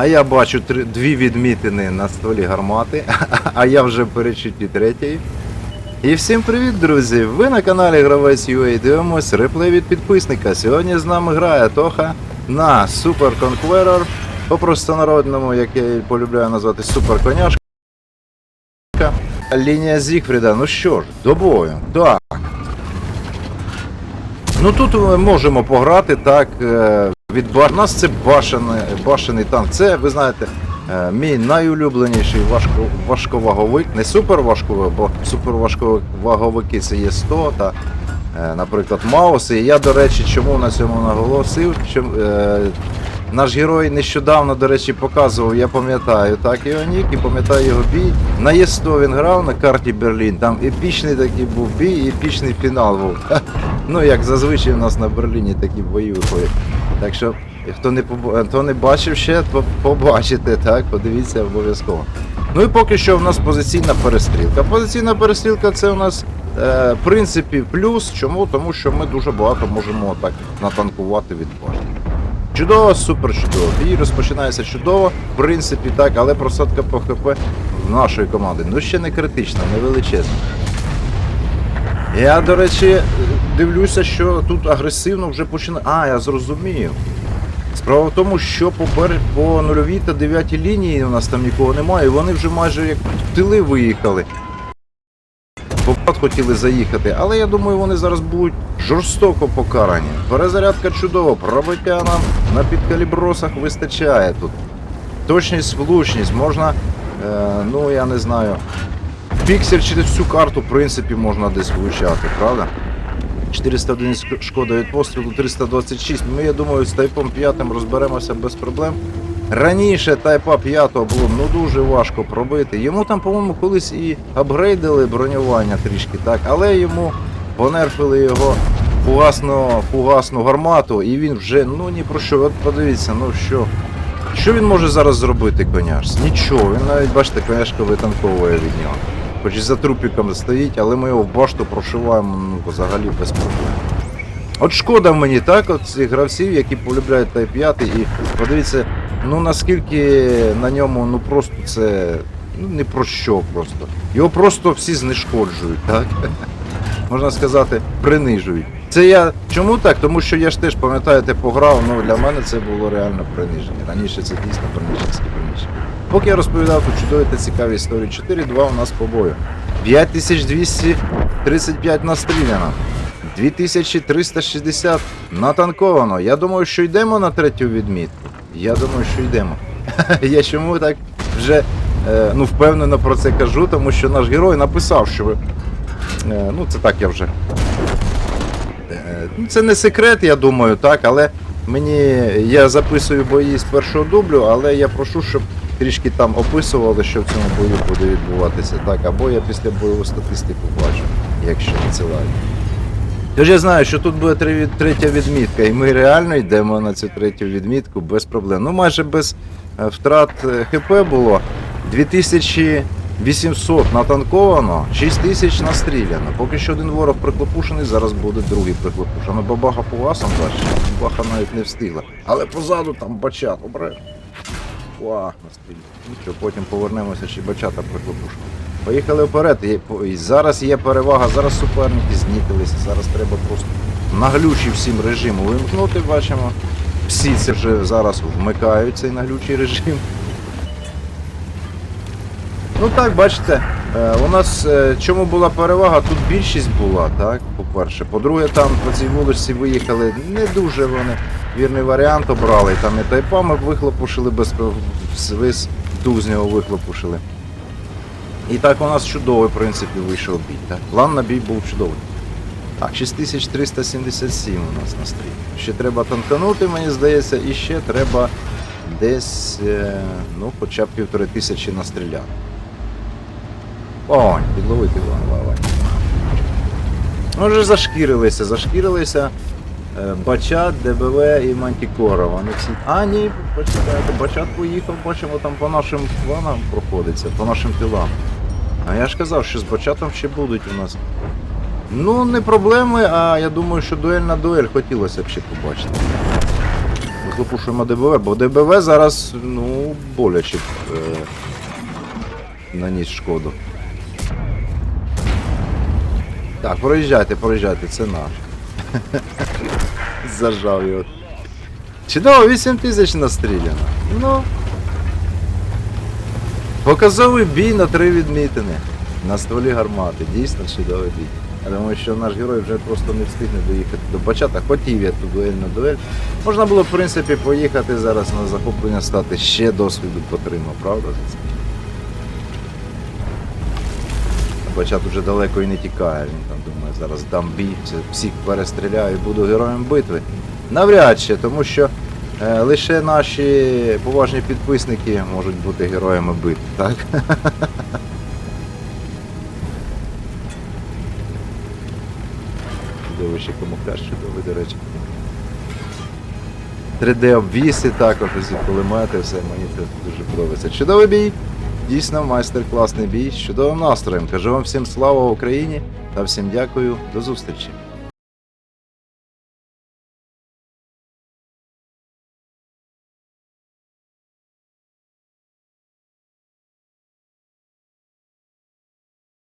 А я бачу три, дві відмітини на столі гармати, а я вже перечуті третьої. І всім привіт, друзі! Ви на каналі Гравець UA дивимось реплей від підписника. Сьогодні з нами грає Тоха на Super Conqueror, по простонародному, як я полюбляю назвати Супер Коняшка. Лінія Зігфріда. Ну що ж, до бою. Так. Ну тут ми можемо пограти так. Від баш... У нас це башений, башений танк. Це, ви знаєте, е, мій найулюбленіший важко, важковаговик. Не суперважковик, бо суперважковаговики це є 100 та, е, наприклад, Мауси. І я, до речі, чому на цьому наголосив? Що, е, наш герой нещодавно, до речі, показував, я пам'ятаю так його нік і пам'ятаю його бій. На Є100 він грав на карті Берлін. Там епічний такий був бій, епічний фінал був. Ну, як зазвичай у нас на Берліні такі бої виходять. Так що, хто не побо- хто не бачив ще, то побачите, так, подивіться обов'язково. Ну і поки що в нас позиційна перестрілка. Позиційна перестрілка це у нас е, принципі плюс. Чому? Тому що ми дуже багато можемо так натанкувати від башні. Чудово, супер чудово. Бій розпочинається чудово, в принципі, так, але просадка по ХП в нашої команди. Ну ще не критична, не величезна. Я, до речі, дивлюся, що тут агресивно вже починає. А, я зрозумів. Справа в тому, що по, пер... по нульовій та 9 лінії у нас там нікого немає, і вони вже майже як в тили виїхали. Попад хотіли заїхати, але я думаю, вони зараз будуть жорстоко покарані. Перезарядка чудова, пробиття нам на підкалібросах вистачає тут. Точність, влучність, можна, е, ну я не знаю. Піксель через всю карту, в принципі, можна десь влучати, правда? 401 шкода від пострілу, 326. Ми, я думаю, з тайпом 5 розберемося без проблем. Раніше тайпа 5 було ну дуже важко пробити. Йому там, по-моєму, колись і апгрейдили бронювання трішки, так, але йому понерфили його фугасну, фугасну гармату, і він вже ну ні про що. От подивіться, ну що. Що він може зараз зробити, коняш? Нічого, він навіть, бачите, коняшка витанковує від нього. Хоч і за трупіком стоїть, але ми його в башту прошиваємо ну, взагалі без проблем. От шкода мені, так, от цих гравців, які полюбляють Type 5, і подивіться, ну наскільки на ньому ну просто це ну не про що просто. Його просто всі знешкоджують, так? Можна сказати, принижують. Це я чому так? Тому що я ж теж пам'ятаєте, пограв, ну для мене це було реально приниження. Раніше це дійсно приниженське приниження. Поки я розповідав тут чудові та цікаві історії, 4-2 у нас по бою. 5235 настріляно. 2360 натанковано. Я думаю, що йдемо на третю відмітку. Я думаю, що йдемо. Я чому так вже е, ну, впевнено про це кажу, тому що наш герой написав, що ви. Е, ну, це так я вже. Е, це не секрет, я думаю, так, але мені. Я записую бої з першого дублю, але я прошу, щоб трішки там описували, що в цьому бою буде відбуватися, так, або я після бойову статистику бачу, якщо відсилають. Тож я знаю, що тут буде три- третя відмітка, і ми реально йдемо на цю третю відмітку без проблем. Ну, майже без е, втрат е, ХП було. 2800 натанковано, 6000 настріляно. Поки що один ворог приклопушений, зараз буде другий приклопушений. Бабаха по васам бачиш, баха навіть не встигла. Але позаду там бачат, обре. Ва, настріляно. Нічого, потім повернемося, чи бачата приклопушені. Поїхали вперед. І, зараз є перевага, зараз суперники знітилися, зараз треба просто наглючий всім режиму вимкнути, бачимо. Всі це вже зараз вмикають цей наглючий режим. Ну так, бачите, е, у нас е, чому була перевага? Тут більшість була, так, по-перше. По-друге, там по цій вулиці виїхали не дуже вони вірний варіант обрали. Там і тайпами вихлопушили без весь дух з нього вихлопушили. І так у нас чудовий, в принципі, вийшов бій. Так? План на бій був чудовий. Так, 6377 у нас на стрій. Ще треба танканути, мені здається, і ще треба десь, е, ну, хоча б півтори тисячі настріляти. Ой, підловити Іван Лавай. Ну вже зашкірилися, зашкірилися. е, Бачат, ДБВ і Мантікора. Вони всі. А, ні, почекайте, Бачат поїхав, бачимо там по нашим планам проходиться, по нашим тилам. А я ж казав, що з бачатом ще будуть у нас. Ну, не проблеми, а я думаю, що дуель на дуель хотілося б ще побачити. розхлопушуємо ДБВ, бо ДБВ зараз, ну, боляче е, наніс шкоду. Так, проїжджайте, проїжджайте, це наш. Зажав його. Чудово, 8 тисяч настріляно. Ну. Показовий бій на три відмітини. На стволі гармати. Дійсно чудовий бій. Я думаю, що наш герой вже просто не встигне доїхати до початку. Хотів я ту дуельну дуель. Можна було, в принципі, поїхати зараз на захоплення стати ще досвіду потримав, правда? за це? Бачат уже далеко і не тікає. Він там думає, зараз дам бій, всіх перестріляю і буду героєм битви. Навряд чи, тому що е, лише наші поважні підписники можуть бути героями битви, так? Чудовий ще комуктаж, чудовий, до речі. 3D обвіси також, ці кулемети, все мені це дуже подобається. Чудовий бій! Дійсно, майстер-класний бій з чудовим настроєм. Кажу вам всім слава Україні та всім дякую. До зустрічі!